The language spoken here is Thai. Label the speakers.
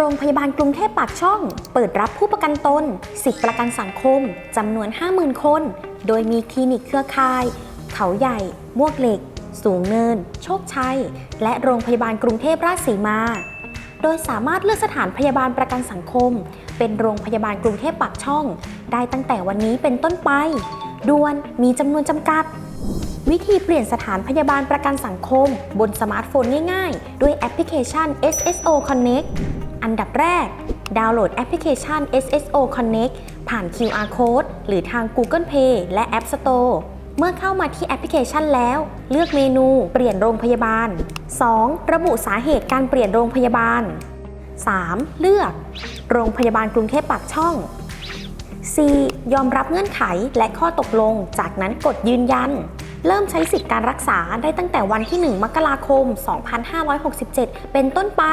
Speaker 1: โรงพยาบาลกรุงเทพปากช่อง เปิดรับผู้ประกันตน สิทธิประกันสังคมจำนวน 50,000 คน โดยมีคลินิกเครือข่าย เขาใหญ่ มวกเหล็ก สูงเนิน โชคชัย และโรงพยาบาลกรุงเทพราชสีมา โดยสามารถเลือกสถานพยาบาลประกันสังคม เป็นโรงพยาบาลกรุงเทพปากช่อง ได้ตั้งแต่วันนี้เป็นต้นไปด่วนมีจำนวนจำกัดวิธีเปลี่ยนสถานพยาบาลประกันสังคม บนสมาร์ทโฟนง่ายๆ ด้วยแอปพลิเคชัน SSO Connect แรก ดาวน์โหลดแอปพลิเคชัน SSO Connect ผ่าน QR Code หรือทาง Google Play และ App Store เมื่อเข้ามาที่แอปพลิเคชันแล้ว เลือกเมนูเปลี่ยนโรงพยาบาล 2. ระบุสาเหตุการเปลี่ยนโรงพยาบาล 3. เลือก โรงพยาบาลกรุงเทพปากช่อง 4. ยอมรับเงื่อนไขและข้อตกลง จากนั้นกดยืนยัน เริ่มใช้สิทธิการรักษาได้ตั้งแต่วันที่ 1 มกราคม 2567 เป็นต้นไป